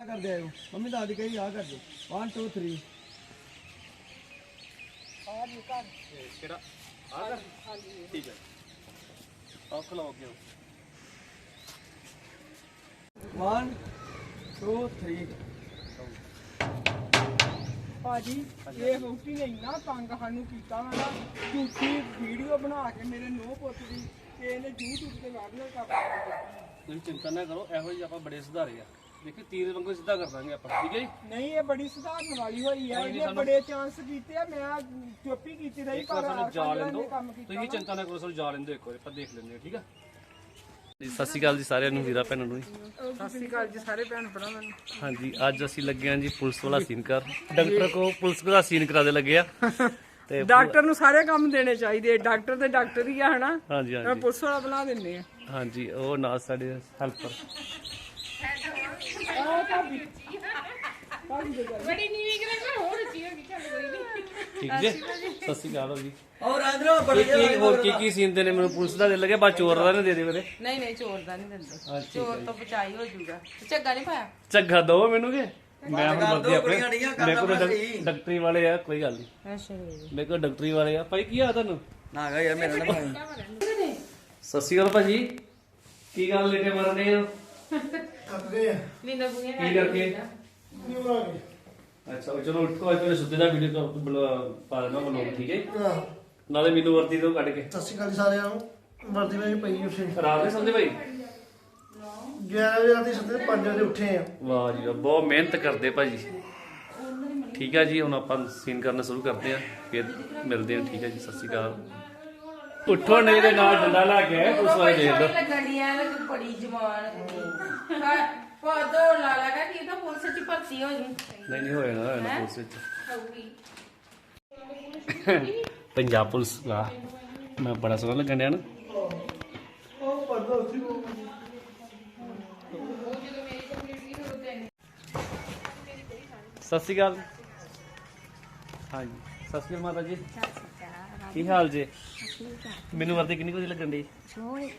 ਕਰਦੇ ਆਇਓ ਮੰਮੀ ਦਾਦੀ ਕਹੀ ਆ ਕਰਦੇ 1 2 3 ਕਿਹੜਾ? ਆ ਕਰ ਠੀਕ ਹੈ। ਆਹ ਖਲਾਓ ਗਿਆ 1 2 3 ਭਾਜੀ ਇਹ ਵੋਟੀ ਨੇ ਇੰਨਾ ਤੰਗ ਸਾਨੂੰ ਕੀਤਾ ਨਾ। ਝੂਠੀ ਵੀਡੀਓ ਬਣਾ ਕੇ ਮੇਰੇ ਨੋਹ ਪੁੱਤ ਦੀ ਤੇ ਇਹਨੇ YouTube ਤੇ ਵਾਇਰਲ ਕਰ ਦਿੱਤਾ। ਤੁਸੀਂ ਚਿੰਤਾ ਨਾ ਕਰੋ ਇਹੋ ਜਿਹੇ ਆਪਾਂ ਬੜੇ ਸੁਧਾਰੇ ਆ। ਦੇਖੀ ਤੀਰ ਵਾਂਗੂ ਸਿੱਧਾ ਕਰ ਦਾਂਗੇ ਆਪਾਂ ਠੀਕ ਹੈ ਜੀ? ਨਹੀਂ ਇਹ ਬੜੀ ਸੁਧਾਰਨ ਵਾਲੀ ਹੋਈ ਨੀ, ਇਹਨੇ ਬੜੇ ਚਾਂਸ ਕੀਤੇ ਆ ਮੈਂ ਚੁੱਪੀ ਕੀਤੀ ਰਹੀ ਇੱਕ ਵਾਰ ਪਰ ਸਾਨੂੰ ਜਾ ਲੈਣ ਦਿਓ ਤੁਸੀਂ ਚਿੰਤਾ ਨਾ ਕਰੋ ਸਾਨੂੰ ਜਾ ਲੈਣ ਦਿਓ ਇੱਕ ਵਾਰ ਆਪਾਂ ਦੇਖ ਲੈਂਦੇ ਹਾਂ ਠੀਕ ਆ? ਜੀ ਸਤਿ ਸ਼੍ਰੀ ਅਕਾਲ ਜੀ ਸਾਰਿਆਂ ਨੂੰ ਵੀਰਾ ਭੈਣਾਂ ਨੂੰ ਜੀ ਸਤਿ ਸ਼੍ਰੀ ਅਕਾਲ ਜੀ ਸਾਰੇ ਭੈਣ ਭਰਾਵਾਂ ਨੂੰ। ਹਾਂਜੀ ਅੱਜ ਅਸੀਂ ਲੱਗੇ ਹਾਂ ਜੀ ਪੁਲਿਸ ਵਾਲਾ ਸੀਨ ਕਰ। ਡਾਕਟਰ ਕੋ ਪੁਲਿਸ ਵਾਲਾ ਸੀਨ ਕਰਾ ਦੇ ਲੱਗੇ ਆ। ਤੇ ਡਾਕਟਰ ਨੂੰ ਸਾਰੇ ਕੰਮ ਦੇਣੇ ਚਾਹੀਦੇ ਡਾਕਟਰ ਤੇ ਡਾਕਟਰ ਹੀ ਆ ਹਨਾ? ਹਾਂਜੀ ਹਾਂਜੀ। ਪੁਲਿਸ ਵਾਲਾ ਬਣਾ ਦਿੰਨੇ ਆ। ਹਾਂਜੀ ਉਹ ਨਾਲ ਸਾਡੇ ਹੈਲਪਰ ਬੜੀ ਨੀਵੀਂ ਕੋਲ ਹੋਰ ਹੋ ਗਈ ਚੱਲ ਨਹੀਂ ਠੀਕ ਜੀ ਸਤਿ ਸ਼੍ਰੀ ਅਕਾਲ ਜੀ। ਔਰ ਆਂਦਰੋ ਕੀ ਬੜੇ ਕੀ ਹੋਰ ਕੀ ਕੀ ਸੀਨ ਦੇ ਨੇ? ਮੈਨੂੰ ਪੁਲਿਸ ਦਾ ਦੇ ਲੱਗੇ ਬਾਅਦ ਚੋਰ ਦਾ ਨੇ ਦੇ ਦੇ ਮੇਰੇ ਨਹੀਂ ਨਹੀਂ ਚੋਰ ਦਾ ਨਹੀਂ ਦਿੰਦੇ। ਚੋਰ ਤੋਂ ਬਚਾਈ ਹੋ ਜਾਊਗਾ। ਤੇ ਝੱਗਾ ਨਹੀਂ ਪਾਇਆ? ਝੱਗਾ ਦੋ ਮੈਨੂੰ ਕੇ? ਮੈਂ ਹੁਣ ਕਰ ਦਿਓ, ਆਪਣੇ। ਕੁੜੀਆਂ ਨਹੀਂ ਆ, ਮੇਰੇ ਕੋਲ ਕਰਨਾ ਡਾਕ- ਸਹੀ। ਡਾਕਟਰੀ ਵਾਲੇ ਆ ਕੋਈ ਗੱਲ ਨਹੀਂ। ਅੱਛਾ ਜੀ। ਮੇਰੇ ਕੋਲ ਡਾਕਟਰੀ ਵਾਲੇ ਆ। ਭਾਈ ਕੀ ਆ ਤੁਹਾਨੂੰ? ਨਾ ਗਾ ਯਾਰ ਮੇਰਾ ਨਾ ਭਾਈ ਸਤਿ ਸ਼੍ਰੀ ਅਕਾਲ ਭਾਜੀ। ਕੀ ਗੱਲ ਲੇਟੇ ਮਰਨੇ ਹੋ? ਕਰਕੇ ਅੱਛਾ ਚਲੋ ਉੱਠੋ ਅੱਜ ਸੁੱਤੇ ਦਾ ਵੀਡੀਓ ਪਾ ਦੇਣਾ ਬਲੋਗ ਠੀਕ ਹੈ? ਨਾਲੇ ਮੈਨੂੰ ਵਰਦੀ ਤੋਂ ਕੱਢ ਕੇ। ਸਤਿ ਸ਼੍ਰੀ ਅਕਾਲ ਜੀ ਸਾਰਿਆਂ ਨੂੰ। ਵਰਦੀ ਵਿੱਚ ਪਈ ਉੱਥੇ ਰਾਤ ਦੇ ਸਮਝੇ ਭਾਈ? 11 ਵਜੇ ਰਾਤੀ ਸੁੱਤੇ 5 ਵਜੇ ਉੱਠੇ ਆ। ਵਾਹ ਜੀ ਵਾਹ, ਬਹੁਤ ਮਿਹਨਤ ਕਰਦੇ ਭਾਜੀ। ਠੀਕ ਹੈ ਜੀ ਹੁਣ ਆਪਾਂ ਸੀਨ ਕਰਨਾ ਸ਼ੁਰੂ ਕਰਦੇ ਆ ਫਿਰ ਮਿਲਦੇ ਹਾਂ ਠੀਕ ਹੈ ਜੀ ਸਤਿ ਸ਼੍ਰੀ ਅਕਾਲ। ਉੱਠੋ ਨਹੀਂ ਦੇ ਨਾਲ ਡੰਡਾ ਲਾ ਕੇ ਆਏ, ਪੁਲਿਸ ਵਾਲੇ ਦੇਖ ਲਓ। ਲੱਗਣੀਆਂ ਨੇ ਤੂੰ ਬੜੀ ਜਵਾਨ ਹਾਂ ਪੌਦੋ ਲਾ ਲਗਾ ਕਿ ਤਾਂ ਪੁਲਿਸ ਚ ਭਰਤੀ ਹੋ ਜੂ ਨਹੀਂ ਨਹੀਂ ਹੋਇਆ ਨਾ ਨਾ ਪੁਲਿਸ ਵਿੱਚ। ਪੰਜਾਬ ਪੁਲਿਸ ਲਾ ਮੈਂ ਬੜਾ ਸੋਹਣਾ ਲੱਗਣ ਡਿਆ ਨਾ। ਉਹ ਪਰਦਾ ਉੱਥੇ ਸਤਿ ਸ਼੍ਰੀ ਅਕਾਲ। ਹਾਂਜੀ ਸਤਿ ਸ਼੍ਰੀ ਅਕਾਲ ਮਾਤਾ ਜੀ। ਕੀ ਹਾਲ ਜੀ? ਮੈਨੂੰ ਵਰਦੀ ਕਿੰਨੀ ਕੁ ਲੱਗਣ ਦੀ ਸੋਹਣੀ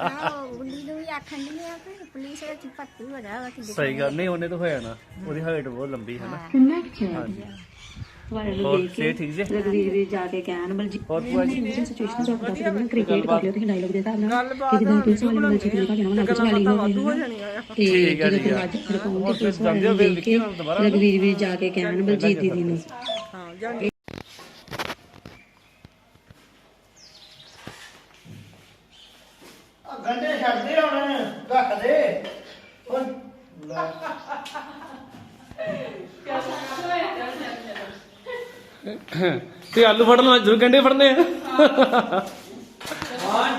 ਆਹ ਗੁੱਲੀ ਨੂੰ ਵੀ ਆਖਣ ਦੀ ਆ ਕਿ ਪੁਲਿਸ ਵਿੱਚ ਭਰਤੀ ਹੋ ਜਾ ਵਾ ਕਿ ਸਹੀ ਗੱਲ। ਨਹੀਂ ਉਹਨੇ ਤਾਂ ਹੋਇਆ ਨਾ। ਉਹਦੀ ਹਾਈਟ ਬਹੁਤ ਲੰਬੀ ਹੈ ਨਾ। ਹਾਂਜੀ। ਹੋਰ ਸੇ ਠੀਕ ਜੀ? ਰਗਵੀਰ ਵੀ ਜਾ ਕੇ ਕਹਿਣ ਬਲਜੀਤ ਹੋਰ ਭੂਆ ਜੀ? ਸਿਚੁਏਸ਼ਨ ਦਾ ਕ੍ਰਿਕਟ ਕਰ ਲਿਓ ਤੁਸੀਂ ਡਾਇਲੌਗ ਦੇ ਹਿਸਾਬ ਨਾਲ। ਕਿ ਜਦੋਂ ਪੁਲਿਸ ਵਾਲੇ ਹੋ ਠੀਕ ਹੈ, ਹੋਰ ਫਿਰ ਜਾਂਦੇ ਹੋ ਫਿਰ ਲਿਖੀ ਦੁਬਾਰਾ? ਰਗਵੀਰ ਵੀ ਜਾ ਕੇ ਕਹਿਣ ਬਲਜੀਤ ਦੀਦੀ ਨੂੰ। ਹਾਂ ਜਾਂਦੀ ਆ ਗੰਡੇ ਛੱਡਦੇ ਹੁਣ ਰੱਖ ਦੇ ਹੁਣ ਲੈ। ਤੇ ਆਲੂ ਫੜਨਾ ਜ਼ਰੂਰ ਗੰਡੇ ਫੜਨੇ ਆ। 1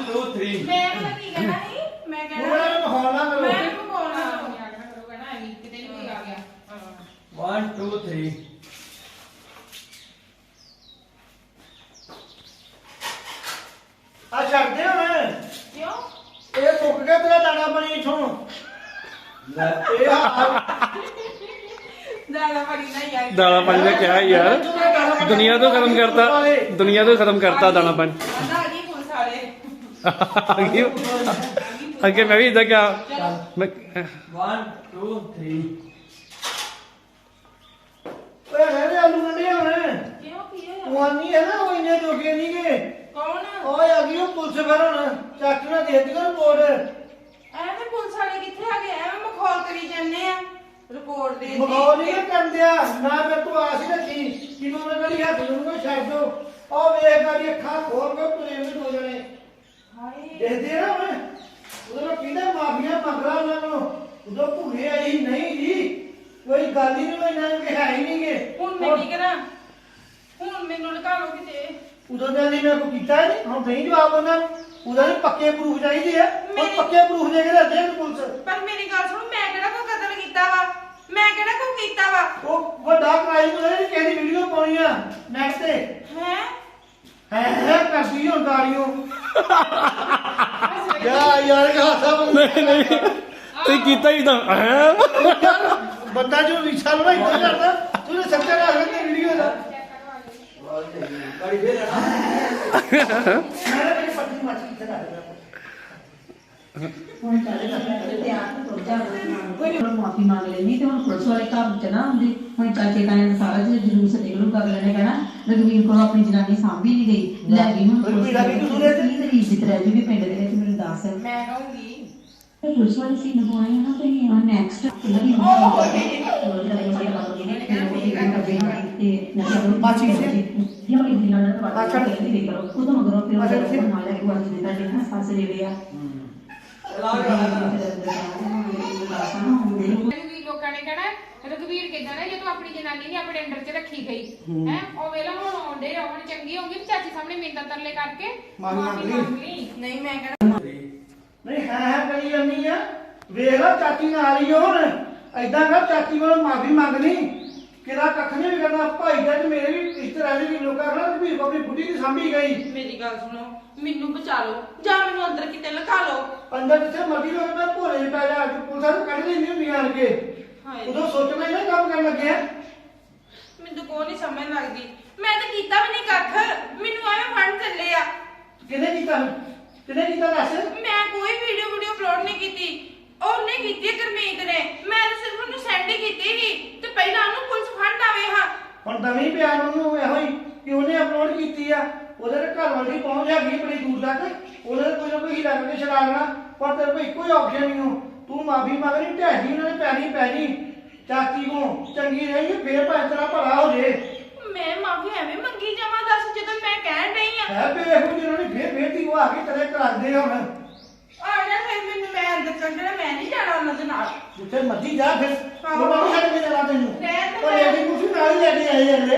2 3 ਮੈਂ ਪਤਾ ਕੀ ਕਹਿਣਾ ਸੀ? ਮੈਂ ਕਹਿਣਾ ਮਾਹੌਲ ਨਾ ਕਰੋ। ਮੈਂ ਪਕੌੜਾ ਕਰੂਗਾ ਨਾ ਐਵੇਂ ਕਿਤੇ ਨਹੀਂ ਕੋਈ ਆ ਗਿਆ। 1 2 3 ਆ ਛੱਡਦੇ ਹੁਣ ਕਿਉਂ ਇਹ ਮੁੱਕ ਗਿਆ ਤੇਰਾ ਦਾਣਾ ਬਣੀ ਇਥੋਂ ਇਹ ਆ ਦਾਦਾ ਬੜੀ ਨਹੀਂ ਆਈ ਦਾਣਾ ਪਾਣੀ ਦਾ ਕਿਹਾ ਯਾਰ ਦੁਨੀਆ ਤੋਂ ਖਤਮ ਕਰਤਾ ਦੁਨੀਆ ਤੋਂ ਖਤਮ ਕਰਤਾ ਦਾਣਾ ਵਾਲੇ ਅੱਗੇ ਅੱਗੇ ਮੈਂ ਵੀ ਇਦਾਂ ਕਿਹਾ। ਮੈਂ 1 2 3 ਓਏ ਰਹਿ ਆਲੂ ਗੰਡੇ ਹੁਣ। ਕਿਉਂ ਕੀ ਹੋਇਆ ਉਹ ਨਹੀਂ ਹੈ ਨਾ ਉਹ ਇੰਨੇ ਜੋਗੇ ਨਹੀਂ ਗੇ। ਕੌਣ? ਓਏ ਆ ਗਈ ਉਹ ਪੁਲਿਸ ਫਿਰ ਹੁਣ। ਚੱਕ ਨਾ ਦੇ ਦਿੱਤੀ ਰਿਪੋਰਟ ਐਵੇਂ ਪੁਲਿਸ ਵਾਲੇ ਕਿੱਥੇ ਆ ਗਏ? ਐਵੇਂ ਮਖੌਲ ਕਰੀ ਜਾਂਦੇ ਆ। ਰਿਪੋਰਟ ਦੇ ਦਿੱਤੀ। ਮਗਾਉ ਨਹੀਂ ਕੰਦਿਆ ਨਾ ਮੈਂ ਤੂੰ ਆਸ ਹੀ ਰੱਖੀ। ਕਿ ਮੈਂ ਕਰੀ ਹੱਥ ਨੂੰ ਕੋਈ ਛੱਡ ਦੋ। ਉਹ ਵੇਖ ਗਾੜੀ ਅੱਖਾਂ ਖੋਲ ਕੇ ਤੁਰੇ ਵੀ ਦੋ ਜਣੇ। ਹਾਏ। ਦੇਖਦੇ ਆ ਨਾ ਹੁਣ। ਉਦੋਂ ਮੈਂ ਕਹਿੰਦਾ ਮਾਫੀਆ ਮੰਗਦਾ ਉਹਨਾਂ ਨੂੰ? ਉਦੋਂ ਭੁੱਲੇ ਆਈ ਨਹੀਂ ਜੀ। ਕੋਈ ਗੱਲ ਹੀ ਨਹੀਂ ਇਹਨਾਂ ਨੂੰ ਕਿਹਾ ਹੀ ਨਹੀਂਗੇ ਹੁਣ ਮੈਂ ਕੀ ਕਰਾਂ? ਹੁਣ ਮੈਨੂੰ ਲਗਾ ਲਓ ਕਿਤੇ। ਉਦੋਂ ਦਾ ਨਹੀਂ ਮੈਂ ਕੋਈ ਕੀਤਾ ਨਹੀਂ। ਹੁਣ ਨਹੀਂ ਜਵਾਬ ਉਹਨਾਂ ਨੂੰ। ਉਦੋਂ ਦੇ ਪੱਕੇ ਪ੍ਰੂਫ ਚਾਹੀਦੇ ਆ। ਉਹ ਮੇਰੀ- ਪੱਕੇ ਪ੍ਰੂਫ ਦੇ ਕੇ ਰੱਖਦੇ ਆ ਪੁਲਿਸ। ਪਰ ਮੇਰੀ ਗੱਲ ਸੁਣੋ ਮੈਂ ਕਿਹੜਾ ਕੋਈ ਕਤਲ ਕੀਤਾ ਵਾ? ਮੈਂ ਕਿਹੜਾ ਕੋਈ ਕੀਤਾ ਵਾ? ਉਹ ਵੱਡਾ ਕ੍ਰਾਈਮ ਉਹਨੇ ਕਿਸੇ ਦੀ ਵੀਡੀਓ ਪਾਉਣੀ ਆ ਨੈਟ ਤੇ। ਹੈ? ਹੈ ਹੈ ਕਰਦੀ ਹੁਣ ਯਾ ਯਾਰ ਕਾ ਸਭ ਨਹੀਂ ਨਹੀਂ। ਤੇ ਕੀਤਾ ਹੀ ਤਾਂ ਹੈ? ਬੰਦਾ ਜੋ ਵਿਛਾ ਲਵਾ ਇਦਾਂ ਕਰਦਾ। ਤੂੰ ਸੱਚਾ ਰੱਖ ਕੇ ਵੀਡੀਓ ਦਾ। ਗਾੜੀ ਫੇਰ ਮੈਂ ਮੇਰੀ ਪੱਟੀ ਮੱਚ ਕਿੱਥੇ ਰੱਖ ਹੁਣ ਚੱਲ ਲੱਗੇ ਤੇ ਆਪ ਤੁਰ ਜਾ ਕੋਈ ਹੁਣ ਮਾਫੀ ਮੰਗ ਲੈਣੀ ਤੇ ਹੁਣ ਪੁਲਿਸ ਵਾਲੇ ਕੰਮ ਚ ਨਾ ਹੁੰਦੇ ਹੁਣ ਚਾਚੇ ਤਾਏ ਦਾ ਸਾਰਾ ਜਿਹੜਾ ਜਲੂਸ ਨਿਕਲੂਗਾ ਅਗਲੇ ਨੇ ਕਹਿਣਾ ਰਘਵੀਰ ਕੋਲ ਆਪਣੀ ਜਨਾਨੀ ਸਾਂਭੀ ਨਹੀਂ ਗਈ ਲੈ ਗਈ ਹੁਣ ਪੁਲਿਸ ਦਾ ਕੀ? ਕੀ ਤੇਰੀ ਇੱਜ਼ਤ ਰਹਿ ਜੂਗੀ ਪਿੰਡ ਦੇ ਵਿੱਚ ਮੈਨੂੰ ਦੱਸ ਮੈਂ ਕਹੂੰਗੀ ਤੇ ਪੁਲਿਸ ਵਾਲੇ ਸੀ ਨਗਵਾਏ ਨਾ ਤੇ ਹੁਣ ਨੈਕਸਟ ਤੇ ਤੇ ਵਾਲੀ ਤਾਂ ਮਗਰੋਂ ਫਿਰ। ਉਹ ਨਾਲ ਲੈ ਕੇ ਵਾਜ ਦੇ ਤਾਂ ਨਾ ਸਾਸ ਲੈ ਲਿਆ ਵੀ ਲੋਕਾਂ ਨੇ ਕਹਿਣਾ ਰਘਵੀਰ ਕਿਦਾਂ ਹੈ ਜਦੋਂ ਆਪਣੀ ਜਨਾਨੀ ਨੇ ਆਪਣੇ ਅੰਡਰ 'ਚ ਰੱਖੀ ਗਈ ਹੈ। ਉਹ ਵੇਲਾ ਹੁਣ ਆਉਂਦੇ ਆ ਹੁਣ ਚੰਗੀ ਹੋਊਗੀ ਤੇ ਚਾਚੀ ਸਾਹਮਣੇ ਮਿੰਤਾ ਤਰਲੇ ਕਰਕੇ ਮਾਫ਼ੀ ਮੰਗ ਲਈ। ਮੰਗ ਲਈ। ਨਹੀਂ ਮੈਂ ਕਹਿਣਾ ਨਹੀਂ ਹੈ ਹੈ ਕਰੀ ਜਾਂਦੀ ਆ। ਵੇਖ ਲਾ ਚਾਚੀ ਨਾਲ ਹੀ ਹੁਣ। ਐਦਾਂ ਕਰ ਚਾਚੀ ਕੋਲ ਮਾਫੀ ਮੰਗਣੀ। ਕਿਹਦਾ ਕੱਖ ਨਹੀਂ ਕਰਨਾ ਭਾਈ ਦਾ ਤੇ ਮੇਰੇ ਵੀ ਇਸ ਤਰ੍ਹਾਂ ਦੇ ਵੀ ਲੋਕਾਂ ਖੜਾ ਵੀ ਆਪਣੀ ਬੁੱਢੀ ਦੀ ਸਾਂਭੀ ਗਈ। ਮੇਰੀ ਗੱਲ ਸੁਣੋ ਮੈਨੂੰ ਬਚਾ ਲਓ ਜਾਂ ਮੈਨੂੰ ਅੰਦਰ ਕਿਤੇ ਲਗਾ ਲਓ। ਅੰਦਰ ਜਿੱਥੇ ਮਰਜ਼ੀ ਲੋਕ ਮੈਂ ਭੋਲੇ ਪੈ ਜਾ ਪੁਲਿਸਾਂ ਨੂੰ ਕੱਢ ਲੈਂਦੀ ਹੁੰਦੀ ਆਣ ਕੇ। ਹਾਏ। ਉਦੋਂ ਸੋਚਣਾ ਹੀ ਨਾ ਕੰਮ ਕਰਨ ਲੱਗਿਆ ਮੈਨੂੰ ਕੋਈ ਨਹੀਂ ਸਮਝ ਲੱਗਦੀ। ਮੈਂ ਤਾਂ ਕੀਤਾ ਵੀ ਨਹੀਂ ਕੱਖ। ਮੈਨੂੰ ਐਵੇਂ ਫੜ ਚੱਲੇ ਆ। ਕਿਹਨੇ ਕੀਤਾ ਕਿਹਨੇ ਕੀਤਾ ਦੱਸ? ਮੈਂ ਕੋਈ ਵੀਡੀਓ ਵੀਡੀਓ ਅਪਲੋਡ ਨਹੀਂ ਕੀਤੀ। ਉਹਨੇ ਕੀਤੀ ਹੈ ਗੁਰਮੀਤ ਨੇ। ਮੈਂ ਤਾਂ ਸਿਰਫ ਉਹਨੂੰ ਸੈਂਡ ਹੀ ਕੀਤੀ ਸੀ। ਤੇ ਪਹਿਲਾਂ ਉਹਨੂੰ ਪੁਲਿਸ ਫੜ ਆਵੇ ਹਾਂ। ਹੁਣ ਦਵੀਂ ਪਿਆ ਉਹਨੂੰ ਇਹੋ ਹੀ ਕਿ ਉਹਨੇ ਅਪਲੋਡ ਕੀਤੀ ਆ। ਉਹਦੇ ਤੇ ਘਰ ਵਾਲੀ ਪਹੁੰਚ ਹੈਗੀ ਬੜੀ ਦੂਰ ਤੱਕ। ਉਹਦੇ ਤੇ ਕੋਈ ਨਾ ਕੋਈ ਹੀਲਾ ਕਰਕੇ ਛਡਾ ਲੈਣਾ ਪਰ ਤੇਰੇ ਕੋਲ ਇੱਕੋ ਹੀ ਆਪਸ਼ਨ ਨਹੀਂ ਹੋ ਤੂੰ ਮਾਫੀ ਮੰਗਣੀ ਢਹਿਦੀ ਉਹਨਾਂ ਨੇ ਪੈਣੀ ਪੈਣੀ ਚਾਚੀ ਕੋ ਚੰਗੀ ਰਹੀ ਫੇਰ ਭਾਵੇਂ ਤੇਰਾ ਭਲਾ ਹੋ ਜੇ। ਮੈਂ ਮਾਫੀ ਐਵੇਂ ਮੰਗੀ ਜਾਵਾਂ ਦੱਸ ਜਦੋਂ ਮੈਂ ਕਹਿਣ ਡਈ ਆ। ਹੈ ਬੇ ਇਹੋ ਜਿਹੇ ਨੇ ਫੇਰ ਫੇਰ ਦੀ ਉਹ ਆ ਕੇ ਤੇਰੇ ਕਰਾਂਦੇ ਹੁਣ। ਆ ਜਾ ਫਿਰ ਮੈਨੂੰ ਮੈਂ ਅੰਦਰ ਜਾਣਾ ਮੈਂ ਨਹੀਂ ਜਾਣਾ ਉਹਨਾਂ ਦੇ ਨਾਲ। ਜਿੱਥੇ ਮਰਜ਼ੀ ਜਾ ਫਿਰ। ਉਹ ਨਹੀਂ ਛੱਡ ਕੇ ਜਾਣਾ ਤੈਨੂੰ। ਦੇ ਉਹ ਲੇਡੀ ਕੁਛ ਨਾਲ ਹੀ ਲੈ ਕੇ ਆਏ ਜਾਂਦੇ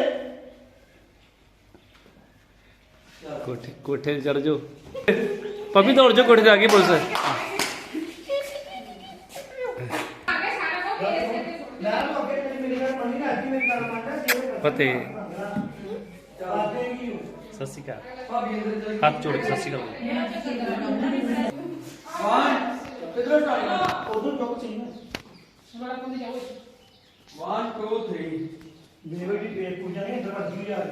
ਕੋਠੇ ਕੋਠੇ ਚੜ ਜਾਓ। ਪੱਪੀ ਦੌੜ ਜਾਓ ਕੋਠੇ ਤੇ ਆ ਗਈ ਪੁਲਿਸ। ਆ ਕੇ ਹੋ ਸਤਿ ਸ਼੍ਰੀ ਅਕਾਲ। ਹੱਥ ਜੋੜ ਕੇ ਸਤਿ ਸ਼੍ਰੀ ਅਕਾਲ। ਕਿਧਰੋਂ ਟਾਈਮ ਬੜਾ ਜਾਓ ਮੇਰੇ ਵੀ ਪੇਟ ਪੂਜਾ ਨਹੀਂ ਦਰਵਾਜ਼ੇ ਆ ਗਿਆ।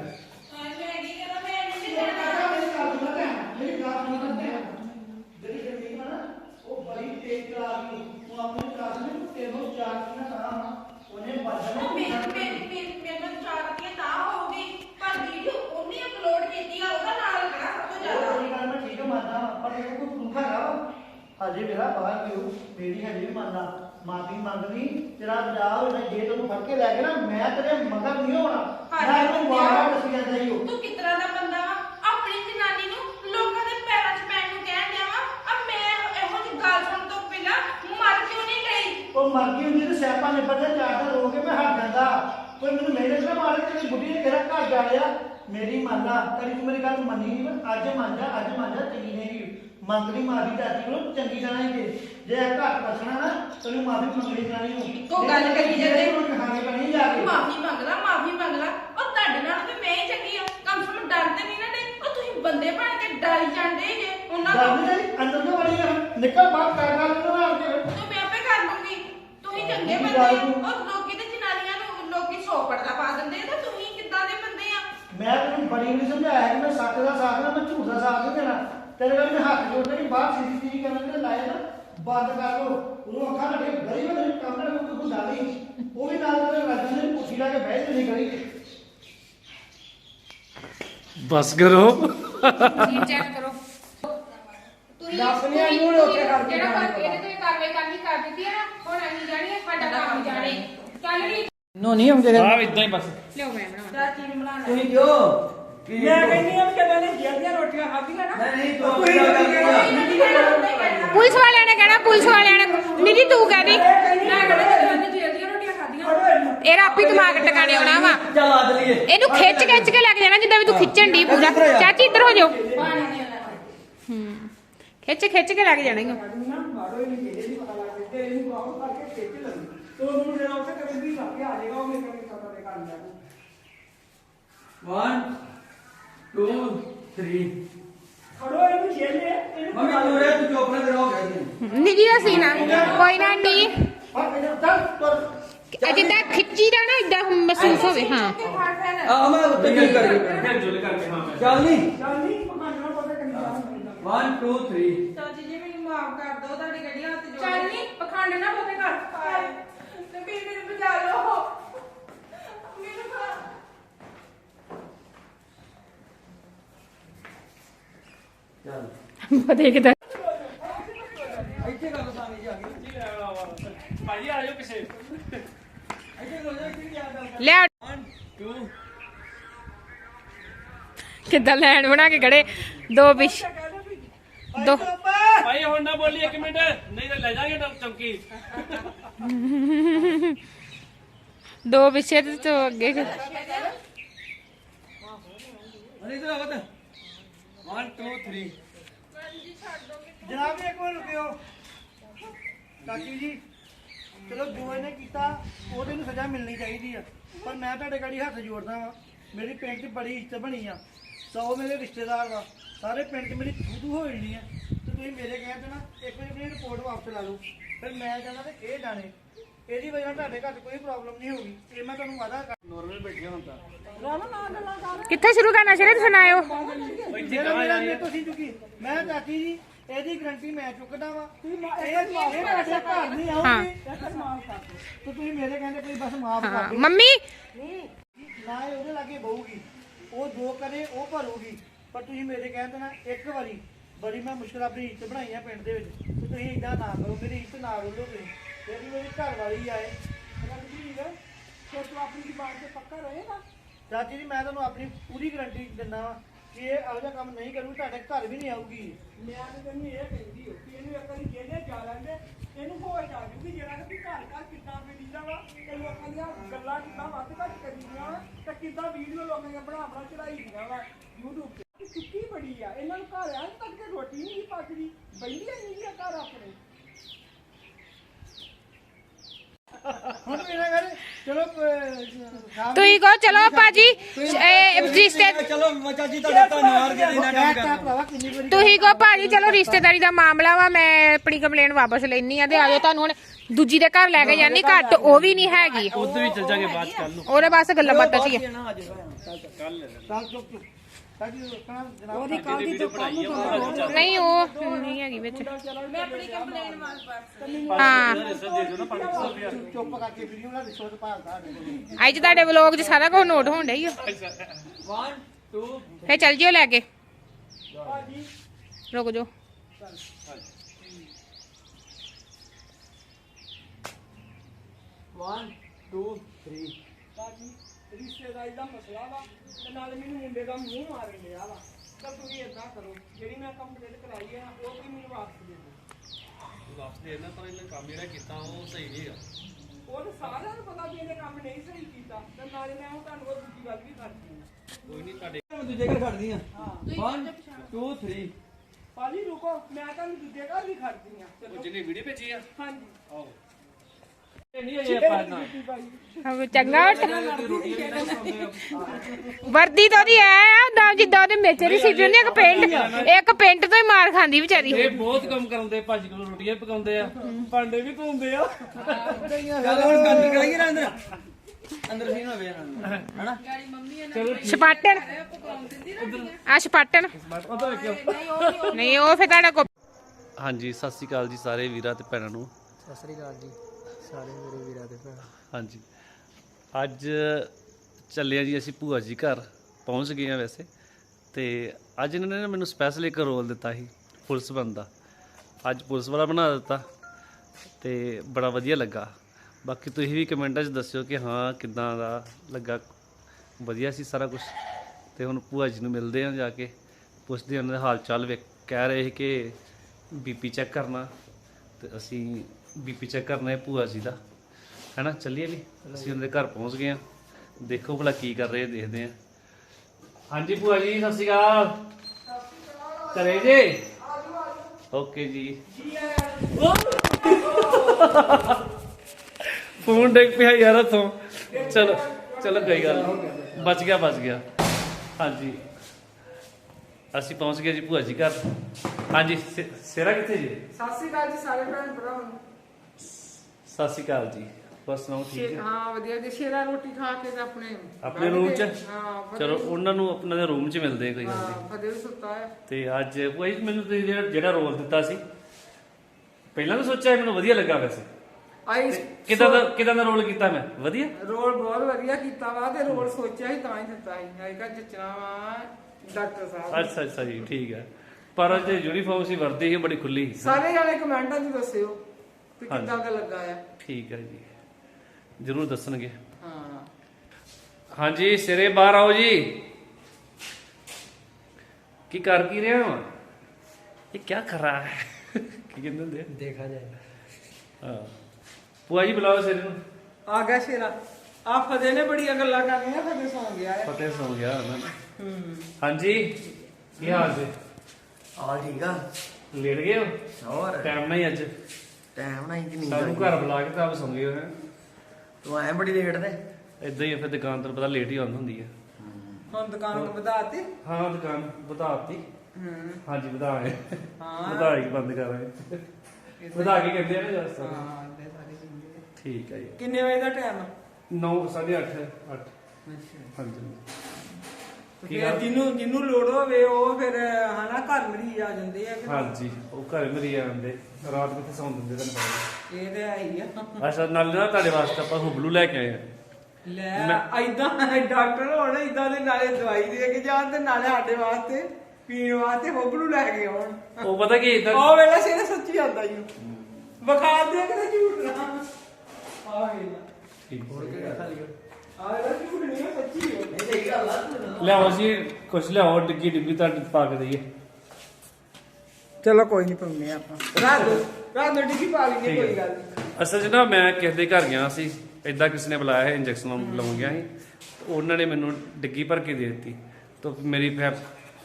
ਮੈਂ ਮੈਂ ਨਹੀਂ ਮੇਰੀ ਗੱਲ ਸੁਣ ਲੈ ਜਿਹੜੀ ਜਿਹੜੀ ਨਾ ਉਹ ਬੜੀ ਤੇਜ਼ ਚਲਾ ਗਈ ਉਹ ਆਪਣੇ ਕਲਾਸ ਨੂੰ ਤੈਨੂੰ ਚਾਰ ਨਾ ਕਹਾ ਉਹਨੇ ਬਾਜਾ ਉਹ ਮੇਰੀ ਮੇਰੀ ਮੇਰੀ ਮੈਨੂੰ ਚਾਹਤੀ ਤਾਂ ਹੋਊਗੀ ਪਰ ਵੀਡੀਓ ਉਹਨੇ ਅਪਲੋਡ ਕੀਤੀ ਆ ਉਹਦਾ ਨਾਲ ਲੱਗਣਾ ਸਭ ਤੋਂ ਜ਼ਿਆਦਾ। ਉਹ ਗੱਲ ਮੈਂ ਠੀਕ ਮੰਨਦਾ ਪਰ ਇਹ ਕੋਈ ਪ੍ਰੂਫ ਹੈਗਾ ਹਜੇ ਮੇਰਾ ਬਾਹਰ ਕਿਉਂ ਮੇਰੀ ਹਜੇ ਵੀ ਮੰਨਦਾ। ਮਾਫੀ ਮੰਗਣੀ ਤੇਰਾ ਬਚਾਅ ਹੋਣਾ ਜੇ ਤੈਨੂੰ ਫੜ ਕੇ ਲੈ ਗਏ ਨਾ ਮੈਂ ਤੇਰੇ ਮਗਰ ਨਹੀਂ ਹੋਣਾ। ਮੈਂ ਇਹਨੂੰ ਵਾਰ ਦੱਸੀ ਜਾਂਦਾ ਹੀ ਹੋ ਤੂੰ ਕਿਸ ਤਰ੍ਹਾਂ ਦਾ ਬੰਦਾ ਵਾ ਆਪਣੀ ਜਨਾਨੀ ਨੂੰ ਲੋਕਾਂ ਦੇ ਪੈਰਾਂ 'ਚ ਪੈਣ ਨੂੰ ਕਹਿਣ ਡਿਆ ਵਾ ਆ ਮੈਂ ਇਹੋ ਜਿਹੀ ਗੱਲ ਸੁਣਨ ਤੋਂ ਪਹਿਲਾਂ ਮਰ ਕਿਉਂ ਨਹੀਂ ਗਈ ਉਹ ਮਰ ਗਈ ਹੁੰਦੀ ਤੇ ਸਿਆਪਾ ਨਿਬੜਦੇ ਚਾਰ ਦਿਨ ਰੋ ਕੇ ਮੈਂ ਹਟ ਜਾਂਦਾ। ਕੋਈ ਮੈਨੂੰ ਮੇਰੇ ਨਾ ਮਾਰੇ ਤੇਰੀ ਬੁੱਢੀ ਨੇ ਤੇਰਾ ਘਰ ਜਾ ਲਿਆ। ਮੇਰੀ ਮੰਨ ਲਾ ਕਦੀ ਤੂੰ ਮੇਰੀ ਗੱਲ ਮੰਨੀ ਨਹੀਂ ਪਰ ਅੱਜ ਮੰਨ ਜਾ ਅੱਜ ਮੰਨ ਜਾ ਤੇਰੀ ਨੇ ਵੀ ਮੰਗਣੀ ਮਾਫੀ ਚਾਚੀ ਕੋਲ ਚੰਗੀ ਤਰ੍ਹਾਂ ਹੀ ਦੇ। ਜੇ ਇਹ ਘੱਟ ਬਸਣਾ ਨਾ ਤੈਨੂੰ ਮਾਫੀ ਮੰਗਣੀ ਪੈਣੀ ਹੋ ਤੂੰ ਗੱਲ ਕਰੀ ਜਾਂਦੇ। ਹੁਣ ਖਾਣੇ ਪੈਣੀ ਜਾ ਕੇ। ਮਾਫੀ ਮੰਗ ਲਾ ਮਾਫੀ ਮੰਗ ਲਾ ਉਹ ਤੁਹਾਡੇ ਨਾਲ ਤੇ ਮੈਂ ਹੀ ਚੰਗੀ ਆ। ਕਮ ਸੇ ਕਮ ਡਰਦੇ ਨਹੀਂ ਨਾ ਡੇ। ਉਹ ਤੁਸੀਂ ਬੰਦੇ ਬਣ ਕੇ ਡਰੀ ਜਾਂਦੇ ਜੇ ਉਹਨਾਂ ਤੋਂ। ਨਹੀਂ ਅੰਦਰ ਕਿਉਂ ਵੜੀ ਆ। ਨਿਕਲ ਬਾਹਰ ਕਰ ਗੱਲ ਉਹਨਾਂ ਨਾਲ ਕੇ ਤੂੰ ਮੈਂ ਆਪੇ ਕਰ ਲੂੰਗੀ ਤੁਸੀਂ ਚੰਗੇ ਬੰਦੇ ਤੂੰ- ਉਹ ਲੋਕੀ ਤੇ ਜਨਾਨੀਆਂ ਨੂੰ ਲੋਕੀ ਸੌ ਪੜਦਾ ਪਾ ਦਿੰਦੇ ਆ ਤੇ ਤੁਸੀਂ ਕਿੱਦਾਂ ਦੇ ਬੰਦੇ ਆ? ਮੈਂ ਤੈਨੂੰ ਬੜੀ ਨਹੀਂ ਸਮਝਾਇਆ ਕਿ ਮੈਂ ਸੱਚ ਦਾ ਸਾਥ ਨਾ ਮੈਂ ਝੂਠ ਦਾ ਸਾਥ ਨਹੀਂ ਦੇਣਾ। ਤੇਰੇ ਨਾਲ ਮੈਂ ਹੱਥ ਜੋੜਦਾ ਕਿ ਬਾਹਰ ਸੀਸੀਟੀਵੀ ਕੈਮਰੇ ਤੇ ਲਾਏ ਨਾ ਬੰਦ ਕਰ ਲੋ ਉਹਨੂੰ ਅੱਖਾਂ ਲੱਗੇ ਗਲੀ ਵਿੱਚ ਕੰਮ ਨਾ ਕੋਈ ਕੋਈ ਨਹੀਂ। ਉਹ ਵੀ ਨਾਲ ਤੇਰੇ ਲੱਗ ਜਾਂਦੇ ਪੁੱਛੀ ਲਾ ਕੇ ਬਹਿ ਜਾਂਦੇ ਗਲੀ ਬਸ ਕਰੋ। ਜੀ ਚੈੱਕ ਕਰੋ। ਤੁਸੀਂ ਦੱਸ ਨੀ ਤੁਸੀਂ- ਇਹਨੂੰ ਉੱਥੇ ਕਰ ਜਿਹੜਾ ਦਿੱਤਾ ਕਰ ਇਹਦੇ ਤੇ ਕਾਰਵਾਈ ਕਰਨੀ ਕਰ ਦਿੱਤੀ ਹੈ ਨਾ ਹੁਣ ਅਸੀਂ ਜਾਣੀ ਹੈ, ਸਾਡਾ ਕੰਮ ਜਾਣੇ ਚੱਲ ਵੀ ਨੋ ਨਹੀਂ ਹੁੰਦੇ ਆ ਇਦਾਂ ਹੀ ਬਸ। ਲਿਓ ਮੈਂ ਬਣਾਉਣਾ। ਚਾਚੀ ਨੂੰ ਬਣਾਣਾ ਤੁਸੀਂ ਕਿਉਂ ਕੀ ਮੈਂ ਕਹਿੰਦੀ ਆ ਵੀ ਜਦੋਂ ਨੇ ਜੇਲ੍ਹ ਦੀਆਂ ਰੋਟੀਆਂ ਖਾਧੀਆਂ ਨਾ ਨਹੀਂ ਨਹੀਂ ਤੂੰ ਕੋਈ ਨਹੀਂ ਗੱਲ ਕਹਿਣਾ। ਕਰ। ਪੁਲਿਸ ਵਾਲਿਆਂ ਨੇ ਕਹਿਣਾ ਪੁਲਿਸ ਵਾਲਿਆਂ ਨੇ ਨਿੱਜੀ ਤੂੰ ਕਹਿ ਦੀ। ਇਹਦਾ ਆਪੀ ਦਿਮਾਗ ਟਿਕਾਣੇ ਆਉਣਾ ਵਾ। ਚੱਲ ਆ ਚਲੀਏ ਇਹਨੂੰ ਖਿੱਚ ਖਿੱਚ ਕੇ ਲੈ ਕੇ ਜਾਣਾ ਜਿੱਦਾਂ ਵੀ ਤੂੰ ਖਿੱਚਣ ਦੀ ਪੂਰਾ ਚਾਚੀ ਇੱਧਰ ਹੋ ਜਾਓ। ਹੂੰ। ਖਿੱਚ ਖਿੱਚ ਕੇ ਲੈ ਕੇ ਜਾਣਾ ਓ। ਨਾ ਮਾਰੋ ਹੀ ਨਹੀਂ ਜਿਹੜੇ ਨਹੀਂ ਪਤਾ ਲੱਗਦੇ ਤੇ ਇਹਨੂੰ ਬਾਹਰ ਕਰਕੇ ਖਿੱਚ ਤੋ ਉਹਨੂੰ ਜਿਹੜਾ ਉੱਥੇ ਕਦੇ ਵੀ ਲੱਗ ਕੇ ਆ ਜਾਏਗਾ ਉਹ ਮੇਰੇ ਕੋਲ ਪਤਾ ਦੇ ਕਰ ਲੈਣਾ ਵਨ ਟੂ ਥ੍ਰੀ ਖੜੋ ਇਹਨੂੰ ਜੇਲ੍ਹ ਹੈ ਇਹਨੂੰ ਮੰਮੀ ਤੂੰ ਰਹਿ ਤੂੰ ਚੁੱਪ ਨਾ ਕਰੋ ਗਏ ਨਿੱਜੀ ਦਾ ਸੀਨਾ ਕੋਈ ਨਾ ਨੀ ਫੜ ਕੇ ਚੱਲ ਤੁਰ ਜਿੱਦਾਂ ਖਿੱਚੀ ਦਾ ਨਾ ਇਦਾਂ ਮਹਿਸੂਸ ਹੋਵੇ ਹਾਂ। ਆ ਮੈਂ ਉੱਤੇ ਕੀ ਕਰ ਗਿਆ ਫਿਰ ਜੁਲ ਕਰਕੇ ਹਾਂ ਮੈਂ। ਚੱਲ ਨਹੀਂ ਚੱਲ ਨਹੀਂ ਪਕਾਣਾ ਪਤਾ ਕਰੀ ਜਾਣਾ ਵਨ ਟੂ ਥ੍ਰੀ ਚਾਚੀ ਜੀ ਮੈਨੂੰ ਮਾਫ ਕਰ ਦਿਓ ਤੁਹਾਡੀ ਗੱਡੀ ਹੱਥ ਜੋੜ ਚੱਲ ਨਹੀਂ ਪਖੰਡ ਨਾ ਬੋਤੇ ਕਰ। ਤੇ ਵੀ ਮੈਨੂੰ ਬਚਾ ਲਓ। ਮੈਨੂੰ ਖਾ ਚੱਲ। ਬਤੇ ਕਿਦਾਂ ਇੱਥੇ ਗੱਲ ਸਾਨੀ ਜੀ ਆ ਗਈ ਭਾਈ ਆ ਜਾਓ ਪਿੱਛੇ। ਇੱਥੇ ਹੋ ਜਾ ਇੱਥੇ ਕੀ ਆ ਗੱਲ ਕਰ। ਲੈ 1 2 ਕਿੱਦਾਂ ਲੈਣ ਬਣਾ ਕੇ ਖੜੇ? ਦੋ ਪਿਛ। ਦੋ। ਭਾਈ ਹੁਣ ਨਾ ਬੋਲੀ ਇੱਕ ਮਿੰਟ। ਨਹੀਂ ਤਾਂ ਲੈ ਜਾਾਂਗੇ ਚੌਂਕੀ। ਦੋ ਪਿੱਛੇ ਤੇ ਤੋਂ ਅੱਗੇ ਅਰੇ ਇਧਰ ਆਵਤ 1 2 3 ਜਨਾਬ ਇੱਕ ਮਿੰਟ ਰੁਕਿਓ। ਕਾਕੀ ਜੀ ਚਲੋ ਜੋ ਇਹਨੇ ਕੀਤਾ ਉਹਦੇ ਨੂੰ ਸਜ਼ਾ ਮਿਲਣੀ ਚਾਹੀਦੀ ਆ। ਪਰ ਮੈਂ ਤੁਹਾਡੇ ਗਾੜੀ ਹੱਥ ਜੋੜਦਾ ਵਾਂ। ਮੇਰੀ ਪਿੰਡ 'ਚ ਬੜੀ ਇੱਜ਼ਤ ਬਣੀ ਆ। ਸੌ ਮੇਰੇ ਰਿਸ਼ਤੇਦਾਰ ਵਾ ਸਾਰੇ ਪਿੰਡ 'ਚ ਮੇਰੀ ਥੂ ਹੋ ਜਾਣੀ ਆ। ਤੁਸੀਂ ਮੇਰੇ ਕਹਿਣ ਤੇ ਨਾ ਇੱਕ ਵਾਰੀ ਆਪਣੀ ਰਿਪੋਰਟ ਵਾਪਸ ਲਾ ਲਓ। ਫਿਰ ਮੈਂ ਜਾਣਾ ਤੇ ਇਹ ਜਾਣੇ ਇਹਦੀ ਵਜ੍ਹਾ ਨਾਲ ਤੁਹਾਡੇ ਘਰ 'ਚ ਕੋਈ ਪ੍ਰੋਬਲਮ ਨਹੀਂ ਹੋਊਗੀ। ਇਹ ਮੈਂ ਤੁਹਾਨੂੰ ਵਾਅਦਾ ਕਰ ਨਾਰਮਲ ਬੈਠਿਆ ਹੁੰਦਾ ਕਿੱਥੇ ਸ਼ੁਰੂ ਕਰਨਾ ਸ਼ਰੇ ਸੁਣਾਇਓ? ਜਿਹੜਾ ਮੇਰਾ ਮੇਰੇ ਤੋਂ ਸੀ ਚੁੱਕੀ ਮੈਂ ਚਾਚੀ ਜੀ ਇਹਦੀ ਗਰੰਟੀ ਮੈਂ ਚੁੱਕਦਾ ਵਾਂ। ਇਹ ਇਹ ਤੁਹਾਡੇ ਘਰ ਨਹੀਂ ਆਉਂਗੀ ਤੇ ਤੁਸੀਂ ਮੇਰੇ ਕਹਿੰਦੇ ਕੋਈ ਬਸ ਮਾਫ ਕਰ ਹਾਂ। ਮੰਮੀ! ਨਾ ਇਹ ਉਹਦੇ ਲਾਗੇ ਬਹੂਗੀ। ਉਹ ਜੋ ਕਰੇ ਉਹ ਭਰੂਗੀ। ਪਰ ਤੁਸੀਂ ਮੇਰੇ ਕਹਿੰਦੇ ਨਾ ਇੱਕ ਵਾਰੀ ਬੜੀ ਮੈਂ ਮੁਸ਼ਕਲ ਆਪਣੀ ਇੱਜ਼ਤ ਬਣਾਈ ਆ ਪਿੰਡ ਦੇ ਵਿੱਚ। ਤੇ ਤੁਸੀਂ ਇਦਾਂ ਨਾ ਕਰੋ, ਮੇਰੀ ਇੱਜ਼ਤ ਨਾ ਰੋਲੋ ਤੁਸੀਂ ਜਿਹੜੀ ਮੇਰੀ ਘਰ ਵਾਲੀ ਆਏ। ਰਣਜੀਤ ਤੇ ਤੂੰ ਆਪਣੀ ਜ਼ਬਾਨ ਤੇ ਪੱਕਾ ਰਹੇਗਾ। ਚਾਚੀ ਜੀ, ਮੈਂ ਤੁਹਾਨੂੰ ਆਪਣੀ ਪੂਰੀ ਗਰੰਟੀ ਦਿੰਦਾ ਵਾਂ ਕਿ ਇਹ ਇਹੋ ਜਿਹਾ ਕੰਮ ਨਹੀਂ ਕਰੂ, ਤੁਹਾਡੇ ਘਰ ਵੀ ਨਹੀਂ ਆਊਗੀ। ਮੈਂ ਤੇ ਤੈਨੂੰ ਇਹ ਕਹਿੰਦੀ ਹੋ ਕਿ ਇਹਨੂੰ ਇੱਕ ਵਾਰੀ ਜੇਲੇ ਜਾ ਲੈਂਦੇ, ਇਹਨੂੰ ਹੋਏ ਜਾ ਜੂਗੀ ਜਿਹੜਾ ਕਿ ਘਰ ਘਰ ਕਿੱਦਾਂ ਫਿਰੀਦਾ ਵਾ ਤੇ ਲੋਕਾਂ ਦੀਆਂ ਗੱਲਾਂ ਕਿੱਦਾਂ ਵੱਧ ਘੱਟ ਕਰੀਦੀਆਂ ਤੇ ਕਿੱਦਾਂ ਵੀਡੀਓ ਲੋਕਾਂ ਦੀਆਂ ਬਣਾ ਬਣਾ ਚੜਾਈਆਂ ਵਾ, YouTube ਤੇ। ਬੜੀ ਆ ਇਹਨਾਂ ਨੂੰ ਘਰ ਅੱਜ ਤੱਕ ਤੇ ਰੋਟੀ ਨਹੀਂ ਪੱਕਦੀ ਬੈਠੀਆਂ ਨਹੀਂ ਆ ਘਰ ਆਪਣੇ। ਹੁਣ ਚਲੋ ਅਹ, ਤੁਸੀਂ ਕਹੋ ਚਲੋ ਭਾਜੀ ਇਹ ਰਿਸ਼ਤੇ ਚਲੋ ਮਚਾ ਜੀ ਤੁਹਾਡਾ ਧੰਨਵਾਦ ਕਿ ਇੰਨਾ ਕੰਮ ਮੈਂ ਕਰ ਤਾਂ ਭਰਾਵਾ ਕਿੰਨੀ ਵਾਰੀ ਤੁਸੀਂ ਕਹੋ ਭਾਜੀ ਚਲੋ ਰਿਸ਼ਤੇਦਾਰੀ ਦਾ ਮਾਮਲਾ ਵਾ ਮੈਂ ਆਪਣੀ ਕੰਪਲੇਨ ਵਾਪਸ ਲੈਣੀ ਆ ਤੇ ਆਜੋ ਤੁਹਾਨੂੰ ਹੁਣ ਦੂਜੀ ਦੇ ਘਰ ਲੈ ਕੇ ਜਾਨੀ ਘੱਟ ਉਹ ਵੀ ਨਹੀਂ ਹੈਗੀ। ਉਧਰ ਵੀ ਚੱਲ ਜਾਾਂਗੇ ਬਾਅਦ ਚ ਕੱਲ ਨੂੰ। ਉਹਦੇ ਬਸ ਗੱਲਾਂ ਬਾਤਾਂ ਚ ਹੀ ਆ। ਸਾਲ ਉਹਦੀ ਕੱਲ ਦੀ ਦੁਕਾਨ ਨੂੰ ਨਹੀਂ ਉਹ ਨਹੀਂ ਹੈਗੀ ਵਿੱਚ। ਮੈਂ ਆਪਣੀ ਕੰਪਲੇਨ ਵਾਪਸ ਹਾਂ। ਚੁੱਪ ਕਰਕੇ ਵੀਡੀਓ ਨਾਲ ਰਿਸ਼ਵਤ ਭਾਲਦਾ ਸਾਡੇ ਕੋਲ। ਅੱਜ ਤੁਹਾਡੇ ਵਲੋਗ 'ਚ ਸਾਰਾ ਕੁਝ ਨੋਟ ਹੋਣ ਡਈ ਆ। 1 2 ਫੇ ਚੱਲ ਜਿਓ ਲੈ ਕੇ। ਰੁਕ ਜਾਓ। 1 2 3 ਬਾਜੀ ਰਿਸ਼ਤੇਦਾਰੀ ਦਾ ਮਸਲਾ ਵਾ ਤੇ ਨਾਲ ਮੈਨੂੰ ਮੁੰਡੇ ਦਾ ਮੂੰਹ ਮਾਰਨ ਲਿਆ ਵਾ। ਤਾਂ ਤੁਸੀਂ ਏਦਾਂ ਕਰੋ ਜਿਹੜੀ ਮੈਂ ਕੰਪਲੀਟ ਕਰਾਈ ਹੈ ਉਹ ਵੀ ਮੈਨੂੰ ਵਾਪਸ ਦੇ ਦਿਓ। ਵਾਪਸ ਦੇ ਦੇਣਾ ਪਰ ਇਹਨੇ ਕੰਮ ਜਿਹੜਾ ਕੀਤਾ ਉਹ ਸਹੀ ਨਹੀਂ ਹੈਗਾ ਉਹ ਤਾਂ ਸਾਰਿਆਂ ਨੂੰ ਪਤਾ ਵੀ ਇਹਨੇ ਕੰਮ ਨਹੀਂ ਸਹੀ ਕੀਤਾ ਤੇ ਨਾਲੇ ਮੈਂ ਹੁਣ ਤੁਹਾਨੂੰ ਉਹ ਦੂਜੀ ਗੱਲ ਵੀ ਕਰਦੀ ਹਾਂ। ਕੋਈ ਨਹੀਂ ਤੁਹਾਡੇ ਮੈਂ ਦੂਜੇ ਘਰ ਖੜਦੀ ਆ 1 2 3 ਪਾਲੀ ਰੁਕੋ ਮੈਂ ਤੁਹਾਨੂੰ ਦੂਜੇ ਘਰ ਵੀ ਖੜਦੀ ਹਾਂ। ਚਲੋ। ਜਿਹਨੇ ਵੀਡੀਓ ਭੇਜੀ ਆ? ਹਾਂਜੀ। ਆਓ। ਚੰਗਾ ਵਰਦੀ ਤਾਂ ਉਹਦੀ ਐ ਆ ਦਾ ਜਿੱਦਾਂ ਉਹਦੇ ਮੇਚਰੀ ਸੀ ਜਿਹਨੇ ਇੱਕ ਪਿੰਡ ਇੱਕ ਪਿੰਡ ਤੋਂ ਹੀ ਮਾਰ ਖਾਂਦੀ ਵਿਚਾਰੀ। ਇਹ ਬਹੁਤ ਕੰਮ ਕਰਾਉਂਦੇ ਭਾਜੀ ਕੋਲ ਰੋਟੀਆਂ ਪਕਾਉਂਦੇ ਆ। ਭਾਂਡੇ ਵੀ ਧੋਂਦੇ ਆ। ਚੱਲ ਹੁਣ ਗੱਲ ਕਰਾਈਏ ਨਾ ਅੰਦਰ। ਅੰਦਰ ਸੀ ਨਾ। ਵੇ ਹਨਾ ਛਪਾਟਣ। ਆ ਛਪਾਟਣ। ਨਹੀਂ ਉਹ ਫੇ ਤੁਹਾਡਾ ਕੋ ਹਾਂਜੀ ਸਤਿ ਸ਼੍ਰੀ ਅਕਾਲ ਜੀ ਸਾਰੇ ਵੀਰਾਂ ਤੇ ਭੈਣਾਂ ਨੂੰ। ਸਤਿ ਸ੍ਰੀ ਅਕਾਲ ਜੀ। ਸਾਰੇ ਮੇਰੇ ਵੀਰਾਂ ਦੇ ਭੈਣ। ਹਾਂਜੀ। ਅੱਜ ਚੱਲੇ ਆ ਜੀ ਅਸੀਂ ਭੂਆ ਜੀ ਘਰ, ਪਹੁੰਚ ਗਏ ਆ ਵੈਸੇ। ਤੇ ਅੱਜ ਇਹਨਾਂ ਨੇ ਨਾ ਮੈਨੂੰ ਸਪੈਸ਼ਲ ਇੱਕ ਰੋਲ ਦਿੱਤਾ ਸੀ, ਪੁਲਿਸ ਬੰਦਾ। ਅੱਜ ਪੁਲਿਸ ਵਾਲਾ ਬਣਾ ਦਿੱਤਾ ਤੇ ਬੜਾ ਵਧੀਆ ਲੱਗਾ। ਬਾਕੀ ਤੁਸੀਂ ਵੀ ਕਮੈਂਟਾਂ 'ਚ ਦੱਸਿਓ ਕਿ ਹਾਂ, ਕਿੱਦਾਂ ਦਾ ਲੱਗਾ। ਵਧੀਆ ਸੀ ਸਾਰਾ ਕੁਝ ਤੇ ਹੁਣ ਭੂਆ ਜੀ ਨੂੰ ਮਿਲਦੇ ਆ ਜਾ ਕੇ। ਪੁੱਛਦੇ ਹਾਂ ਉਹਨਾਂ ਦਾ ਹਾਲ ਚਾਲ ਵੇਖ, ਕਹਿ ਰਹੇ ਸੀ ਕਿ ਬੀਪੀ ਚੈੱਕ ਕਰਨਾ। ਤੇ ਅਸੀਂ ਬੀਪੀ ਚੈੱਕ ਕਰਨਾ ਹੈ ਭੂਆ ਜੀ ਦਾ। ਹੈਨਾ ਚੱਲੀਏ ਵੀ? ਅਸੀਂ ਉਹਨਾਂ ਦੇ ਘਰ ਪਹੁੰਚ ਗਏ ਆ ਦੇਖੋ ਭਲਾ ਕੀ ਕਰ ਰਹੇ ਆ, ਦੇਖਦੇ ਆ ਹਾਂਜੀ ਭੂਆ ਜੀ ਸਤਿ ਸ਼੍ਰੀ ਅਕਾਲ। ਕਰੇ ਜੀ? ਓਕੇ ਜੀ। ਫੋਨ ਡਿੱਗ ਪਿਆ ਯਾਰ ਹੱਥੋਂ ਚਲੋ ਚਲੋ ਕੋਈ ਗੱਲ ਨੀ। ਬਚ ਗਿਆ ਬਚ ਗਿਆ। ਹਾਂਜੀ। ਅਸੀਂ ਪਹੁੰਚ ਗਏ ਜੀ ਭੂਆ ਜੀ ਘਰ। ਹਾਂਜੀ ਸੇ- ਸੇਰਾ ਕਿੱਥੇ ਜੀ? ਸਤਿ ਸ੍ਰੀ ਅਕਾਲ ਜੀ ਸਾਰੇ ਭੈਣ ਭਰਾਵਾਂ ਨੂੰ ਸਤਿ ਸ਼੍ਰੀ ਅਕਾਲ ਜੀ। ਹੋਰ ਸੁਣਾਓ ਠੀਕ ਹੈ ਹਾਂ ਵਧੀਆ ਜੀ। ਸ਼ੇਰਾ ਰੋਟੀ ਖਾ ਕੇ ਤੇ ਆਪਣੇ ਆਪਣੇ ਰੂਮ। 'ਚ? ਹਾਂ ਚਲੋ ਉਹਨਾਂ ਨੂੰ ਆਪਣੇ ਦੇ ਰੂਮ 'ਚ ਮਿਲਦੇ ਆ ਕੋਈ ਗੱਲ ਨਹੀਂ। ਵੀ ਸੁੱਤਾ ਹੈ ਤੇ ਅੱਜ ਕੋਈ ਮੈਨੂੰ ਤੁਸੀਂ ਜਿਹੜਾ ਜਿਹੜਾ ਰੋਲ ਦਿੱਤਾ ਸੀ ਪਹਿਲਾਂ ਵੀ ਸੋਚਿਆ ਮੈਨੂੰ ਵਧੀਆ ਲੱਗਾ ਵੈਸੇ। ਆਈ ਕਿਦਾਂ ਦਾ ਕਿਦਾਂ ਦਾ ਰੋਲ ਕੀਤਾ ਮੈਂ? ਵਧੀਆ? ਰੋਲ ਬਹੁਤ ਵਧੀਆ ਕੀਤਾ ਵਾ ਤੇ ਰੋਲ ਸੋਚਿਆ ਹੀ ਤਾਂ ਹੀ ਦਿੱਤਾ ਸੀ। ਆਈ ਕਾ ਜਚਣਾ ਵਾ ਡਾਕਟਰ ਸਾਹਿਬ ਅੱਛਾ ਅੱਛਾ ਜੀ ਠੀਕ ਹੈ ਪਰ ਜੇ ਯੂਨੀਫਾਰਮ ਸੀ ਵਰਦੀ ਸੀ ਬੜੀ ਖੁੱਲੀ ਸੀ। ਸਾਰੇ ਜਾਣੇ ਕਮੈਂਟਾਂ 'ਚ ਦੱਸਿਓ। ਹਾਂਜੀ। ਕਿੱਦਾਂ ਦਾ ਲੱਗਾ ਆ? ਠੀਕ ਹੈ ਜੀ। ਜ਼ਰੂਰ ਦੱਸਣਗੇ। ਹਾਂ। ਹਾਂਜੀ ਸਿਰੇ ਬਾਹਰ ਆਓ ਜੀ। ਕੀ ਕਰ ਕੀ ਰਿਹਾ ਹਾਂ? ਇਹ ਕੀ ਕਰ ਰਹਾ ਹੈ? ਕੀ ਕਹਿੰਦੇ ਹੁੰਦੇ ਆ? ਦੇਖਾ ਜਾਏ। ਹਾਂ। ਭੂਆ ਜੀ ਬੁਲਾਓ ਸਿਰੇ ਨੂੰ। ਆ ਗਿਆ ਸ਼ੇਰਾ। ਆ ਫਦੇ ਨੇ ਬੜੀਆਂ ਗੱਲਾਂ ਕਰਨੀਆਂ ਫਦੇ ਸੌਂ ਗਿਆ ਆ ਫਤਿਹ ਸੌ ਗਿਆ ਉਹਨਾਂ ਨੇ। ਹਾਂਜੀ ਕੀ ਹਾਲ ਜੀ? ਆ ਠੀਕ ਆ। ਲੇਟ ਗਏ ਹੋ? ਹੋਰ। ਟਾਈਮ ਨਹੀਂ ਅੱਜ। ਟਾਈਮ ਨਹੀਂ ਕਿ ਸਾਨੂੰ ਨਹੀਂ ਘਰ ਬੁਲਾ ਕੇ ਤਾਂ ਆਪ ਸੌਂ ਗਏ ਤੂੰ ਐ ਬੜੀ ਲੇਟ ਤੇ। ਇਦਾਂ ਹੀ ਆ, ਫਿਰ ਦੁਕਾਨ ਤੋਂ ਪਤਾ ਲੇਟ ਹੀ ਆਉਂਦੀ ਹੁੰਦੀ ਹੈ ਹੁਣ ਦੁਕਾਨ ਨੂੰ ਵਧਾਤੀ? ਹਾਂ ਦੁਕਾਨ ਵਧਾਤੀ। ਹੂੰ। ਹਾਂਜੀ ਵਧਾਏ ਹਾਂ। ਵਧਾਈ ਬੰਦ ਕਰ ਰਹੇ ਵਧਾ ਕੇ ਕਹਿੰਦੇ ਆ ਨਾ ਜਸਤਾ ਹਾਂ ਦੇ ਸਾਰੇ ਆ। ਠੀਕ ਹੈ ਜੀ। ਕਿੰਨੇ ਵਜੇ ਦਾ ਟਾਈਮ 9 8:30 8 ਅੱਛਾ। ਹਾਂਜੀ। ਫਿਰ? ਜਿਹਨੂੰ ਜਿਹਨੂੰ ਲੋੜ ਹੋਵੇ ਉਹ ਫਿਰ ਹਨਾ ਘਰ ਮਰੀਜ਼ ਆ ਜਾਂਦੇ ਆ ਕਿ? ਹਾਂਜੀ ਉਹ ਘਰੇ ਮਰੀ ਆਉਂਦੇ ਰਾਤ ਕਿੱਥੇ ਸੌਂ ਦਿੰਦੇ ਤੁਹਾਨੂੰ ਪਤਾ ਇਹ ਤੇ ਆਈ ਆ। ਹੀ। ਅੱਛਾ ਨਾਲ ਨਾ ਤੁਹਾਡੇ ਵਾਸਤੇ ਆਪਾਂ ਹੁਬਲੂ ਲੈ ਕੇ ਆਏ ਆ। ਲੈ ਐਦਾਂ ਡਾਕਟਰ ਹੋਣ ਇਦਾਂ ਦੇ ਨਾਲੇ ਦਵਾਈ ਦੇ ਕੇ ਜਾਣ ਤੇ ਨਾਲੇ ਸਾਡੇ ਵਾਸਤੇ ਪੀਣ ਵਾਸਤੇ ਹੋਬਲੂ ਲੈ ਕੇ ਆਉਣ। ਉਹ ਪਤਾ ਕੀ ਇਦਾਂ ਉਹ ਵੇਲੇ ਸਿਰੇ ਸੱਚੀ ਆਂਦਾ ਹੀ ਬਖਾ ਦੇ ਕਿਤੇ ਝੂਠ ਨਾ। ਆ ਵੇਲਾ ਹੋਰ ਕੀ ਕਰ ਲਈ ਲਿਆਓ ਜੀ ਕੁਛ ਲਿਆਓ ਡਿੱਗੀ ਤੁਹਾਡੇ ਪਾ ਕੇ ਦਈਏ। ਚਲੋ ਕੋਈ ਨਹੀਂ ਆਪਾਂ। ਰਾਤ ਦੋ ਰਾਤ ਦੋ ਡਿੱਗੀ ਪਾ ਲਈਏ ਕੋਈ ਗੱਲ ਨਹੀਂ। ਅਸਲ 'ਚ ਨਾ ਮੈਂ ਕਿਸੇ ਦੇ ਘਰ ਗਿਆ ਸੀ ਇਦਾਂ ਕਿਸੇ ਨੇ ਬੁਲਾਇਆ ਹੈ ਇੰਜੈਕਸ਼ਨ ਲਾਉਣ ਗਿਆ ਸੀ। ਉਹਨਾਂ ਨੇ ਮੈਨੂੰ ਡਿੱਗੀ ਭਰ ਕੇ ਦੇ ਦਿੱਤੀ। ਤਾਂ ਮੇਰੀ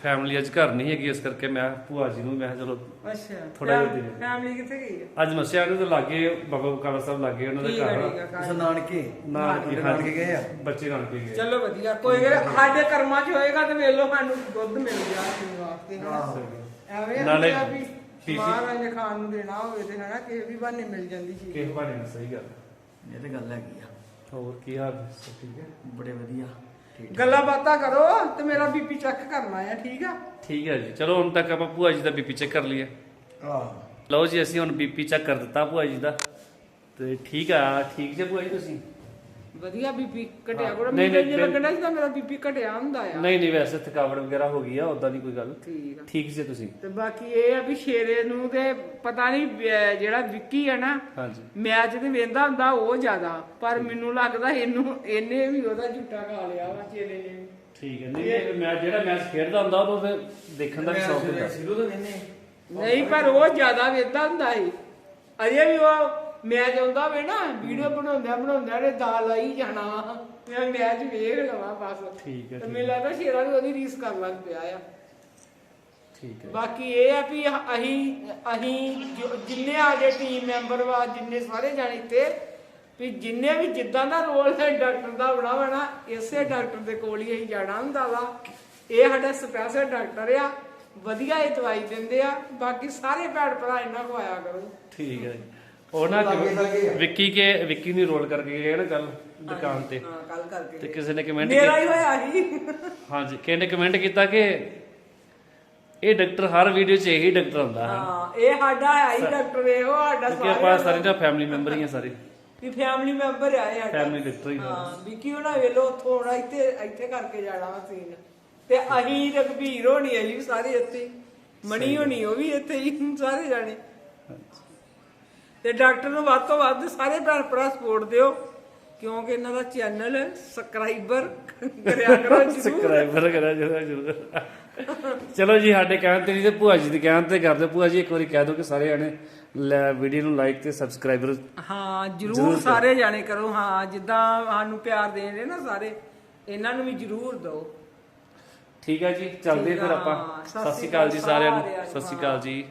ਫੈਮਿਲੀ ਅੱਜ ਘਰ ਨਹੀਂ ਹੈਗੀ ਇਸ ਕਰਕੇ ਮੈਂ ਭੂਆ ਜੀ ਨੂੰ ਮੈਂ ਕਿਹਾ ਚਲੋ ਅੱਛਾ ਥੋੜ੍ਹਾ ਜਿਹਾ ਦੇ ਦਿਓ। ਫੈਮਿਲੀ ਕਿੱਥੇ ਗਈ ਹੈ? ਅੱਜ ਮੱਸਿਆ ਨੇ ਤਾਂ ਲਾਗੇ ਬਾਬਾ ਬਕਾਲਾ ਸਾਹਿਬ ਲਾਗੇ ਉਹਨਾਂ ਠੀਕ ਦੇ ਹੈ ਘਰ ਠੀਕ ਘਰ। ਨਾਨਕੇ? ਨਾਨਕੇ ਨਾਨਕੇ ਗਏ ਆ? ਬੱਚੇ ਨਾਨਕੇ ਗਏ। ਚਲੋ ਵਧੀਆ ਕੋਈ ਗੱਲ ਸਾਡੇ ਕਰਮਾਂ 'ਚ ਹੋਏਗਾ ਤੇ ਵੇਲੋ ਸਾਨੂੰ ਦੁੱਧ ਮਿਲ ਗਿਆ ਪੀਣ ਵਾਸਤੇ ਹਨਾ। ਆਹੋ। ਐਵੇਂ ਨਾਲੇ ਨਾਲੇ ਵੀ ਪੀ- ਮਹਾਰਾਜ ਨੇ ਖਾਣ ਨੂੰ ਦੇਣਾ ਹੋਵੇ ਤੇ ਹਨਾ ਕਿਸੇ ਵੀ ਬਹਾਨੇ ਮਿਲ ਜਾਂਦੀ ਚੀਜ਼। ਕਿਸ ਬਾਰੇ ਨਾਲ ਸਹੀ ਗੱਲ। ਇਹ ਤੇ ਗੱਲ ਹੈਗੀ ਆ। ਹੋਰ ਕੀ ਹਾਲ? ਸਭ ਠੀਕ ਹੈ? ਬੜੇ ਵਧੀਆ। ਗੱਲਾਂ ਬਾਤਾਂ ਕਰੋ ਤੇ ਮੇਰਾ ਬੀਪੀ ਚੈੱਕ ਕਰਨਾ ਆ ਠੀਕ ਆ? ਠੀਕ ਹੈ ਜੀ। ਚਲੋ ਹੁਣ ਤੱਕ ਆਪਾਂ ਭੂਆ ਜੀ ਦਾ ਬੀਪੀ ਚੈੱਕ ਕਰ ਲਈਏ। ਆਹ। ਲਓ ਜੀ ਅਸੀਂ ਹੁਣ ਬੀਪੀ ਚੈੱਕ ਕਰ ਦਿੱਤਾ ਭੂਆ ਜੀ ਦਾ। ਤੇ ਠੀਕ ਆ ਠੀਕ ਜੇ ਭੂਆ ਜੀ ਤੁਸੀਂ? ਵਧੀਆ ਬੀਪੀ ਘਟਿਆ ਕੋਲ ਨਹੀਂ, ਮੈਨੂੰ ਨਹੀਂ, ਜੇ ਲੱਗਣਾ ਸੀ ਤਾਂ ਮੇਰਾ ਬੀਪੀ ਘਟਿਆ ਹੁੰਦਾ ਆ। ਨਹੀਂ ਨਹੀਂ ਵੈਸੇ ਥਕਾਵਟ ਵਗੈਰਾ ਹੋ ਗਈ ਆ ਉਦਾਂ ਦੀ ਕੋਈ ਗੱਲ। ਠੀਕ ਆ। ਠੀਕ ਜੇ ਤੁਸੀਂ? ਤੇ ਬਾਕੀ ਇਹ ਆ ਵੀ ਸ਼ੇਰੇ ਨੂੰ ਤੇ ਪਤਾ ਨਹੀਂ ਜਿਹੜਾ ਵਿੱਕੀ ਹੈ ਨਾ ਹਾਂਜੀ। ਮੈਚ ਤੇ ਵੇਂਦਾ ਹੁੰਦਾ ਉਹ ਜ਼ਿਆਦਾ ਪਰ ਮੈਨੂੰ ਲੱਗਦਾ ਇਹਨੂੰ ਇਹਨੇ ਵੀ ਉਹਦਾ ਝੂਟਾ ਖਾ ਲਿਆ ਵਾ ਚੇਲੇ ਨੇ। ਵੀ। ਠੀਕ ਹੈ ਨਹੀਂ ਮੈਂ ਜਿਹੜਾ ਮੈਚ ਖੇਡਦਾ ਹੁੰਦਾ ਉਹਨੂੰ ਫਿਰ ਦੇਖਣ ਦਾ ਵੀ ਸ਼ੌਕ ਹੁੰਦਾ। ਸ਼ੁਰੂ ਤੋਂ ਕਹਿੰਦੇ ਨਹੀਂ ਪਰ ਉਹ ਜ਼ਿਆਦਾ ਵੇਂਦਾ ਹੁੰਦਾ ਸੀ। ਅਜੇ ਵੀ ਉਹ ਮੈਚ ਆਉਂਦਾ ਵੇ ਨਾ ਵੀਡੀਓ ਬਣਾਉਂਦਿਆਂ ਬਣਾਉਂਦਿਆਂ ਨੇ ਦਾ ਲਾਈ ਜਾਣਾ। ਮੈਂ ਮੈਚ ਵੇਖ ਲਵਾਂ ਬਸ। ਠੀਕ ਹੈ, ਤੇ ਮੈਨੂੰ ਲੱਗਦਾ ਸ਼ੇਰਾ ਵੀ ਉਹਦੀ ਰੀਸ ਕਰਨ ਲੱਗ ਪਿਆ ਆ। ਠੀਕ ਹੈ। ਬਾਕੀ ਇਹ ਆ ਵੀ ਅਸੀਂ ਅਸੀਂ ਜੋ- ਜਿੰਨੇ ਆਜੇ ਟੀਮ ਮੈਂਬਰ ਵਾ ਜਿੰਨੇ ਸਾਰੇ ਜਾਣੇ ਤੇ ਵੀ ਜਿੰਨੇ ਵੀ ਜਿੱਦਾਂ ਦਾ ਰੋਲ ਹੈ ਡਾਕਟਰ ਦਾ ਹੋਣਾ ਵਾ ਨਾ ਇਸੇ ਡਾਕਟਰ ਦੇ ਕੋਲ ਹੀ ਅਸੀਂ ਜਾਣਾ ਹੁੰਦਾ ਵਾ। ਇਹ ਸਾਡਾ ਸਪੈਸ਼ਲ ਡਾਕਟਰ ਆ ਵਧੀਆ ਇਹ ਦਵਾਈ ਦਿੰਦੇ ਆ। ਬਾਕੀ ਸਾਰੇ ਭੈਣ ਭਰਾ ਇਹਨਾਂ ਕੋ ਆਇਆ ਕਰੋ। ਠੀਕ ਹੈ ਜੀ। ਉਹ ਨਾ ਲਾਗੇ ਲਾਗੇ ਆ। ਵਿੱਕੀ ਕੇ ਵਿੱਕੀ ਨੂੰ ਰੋਲ ਕਰਕੇ ਗਏ ਨਾ ਕੱਲ ਦੁਕਾਨ ਤੇ। ਹਾਂ ਕੱਲ ਕਰਕੇ ਤੇ ਕਿਸੇ ਨੇ ਕਮੈਂਟ ਮੇਰਾ ਹੀ ਹੋਇਆ ਸੀ ਹਾਂਜੀ ਕਿਸੇ ਨੇ ਕਮੈਂਟ ਕੀਤਾ ਕਿ ਇਹ ਡਾਕਟਰ ਹਰ ਵੀਡੀਓ 'ਚ ਇਹੀ ਡਾਕਟਰ ਹੁੰਦਾ ਹੈ। ਹਾਂ ਇਹ ਸਾਡਾ ਹੈ ਹੀ ਡਾਕਟਰ ਇਹ ਉਹ ਸਾਡਾ ਕਿਉਂਕਿ ਆਪਾਂ ਸਾਰੇ ਨਾ ਫੈਮਿਲੀ ਮੈਂਬਰ ਹੀ ਆ ਸਾਰੇ। ਵੀ ਫੈਮਿਲੀ ਮੈਂਬਰ ਆ ਇਹ ਸਾਡਾ। ਫੈਮਿਲੀ ਡਾਕਟਰ ਹੀ ਹਾਂ ਵਿੱਕੀ ਉਹਨਾਂ ਵੇਲੋ ਉੱਥੋਂ ਆਉਣਾ ਇੱਥੇ ਇੱਥੇ ਕਰਕੇ ਜਾਣਾ ਵਾ ਸੀਨ ਤੇ ਅਹੀਂ ਰਘਬੀਰ ਹੋਣੀ ਅਸੀਂ ਵੀ ਸਾਰੇ ਇੱਥੇ ਹੀ। ਮਣੀ ਹੋਣੀ ਉਹ ਵੀ ਇੱਥੇ ਹੀ ਸਾਰੇ ਜਾਣੇ। ਤੇ ਡਾਕਟਰ ਨੂੰ ਵੱਧ ਤੋਂ ਵੱਧ ਸਾਰੇ ਭੈਣ ਭਰਾ ਸਪੋਰਟ ਦਿਓ ਕਿਉਂਕਿ ਇਹਨਾਂ ਦਾ ਚੈਨਲ ਸਬਸਕ੍ਰਾਈਬਰ ਕਰਿਆ ਕਰੋ ਸਬਸਕ੍ਰਾਈਬਰ ਕਰਾ ਜਰੂਰ ਜਰੂਰ। ਚਲੋ ਜੀ ਸਾਡੇ ਕਹਿਣ ਤੇ ਨਹੀਂ ਤੇ ਭੂਆ ਜੀ ਦੇ ਕਹਿਣ ਤੇ ਕਰਦੇ ਭੂਆ ਜੀ ਇੱਕ ਵਾਰੀ ਕਹਿ ਦਿਓ ਕਿ ਸਾਰੇ ਜਾਣੇ ਵੀਡੀਓ ਨੂੰ ਲਾਈਕ ਤੇ ਸਬਸਕ੍ਰਾਈਬਰ ਹਾਂ ਜ਼ਰੂਰ ਕਰੋ। ਸਾਰੇ ਜਾਣੇ ਕਰੋ। ਹਾਂ ਜਿੱਦਾਂ ਸਾਨੂੰ ਪਿਆਰ ਦੇ ਨਾ ਸਾਰੇ ਇਹਨਾਂ ਨੂੰ ਵੀ ਜਰੂਰ ਦਿਓ। ਠੀਕ ਹੈ ਜੀ ਚੱਲਦੇ ਫਿਰ ਆਪਾਂ। ਸਤਿ ਸ਼੍ਰੀ ਅਕਾਲ ਜੀ ਸਾਰਿਆਂ ਨੂੰ। ਸਤਿ ਸ਼੍ਰੀ ਅਕਾਲ ਜੀ।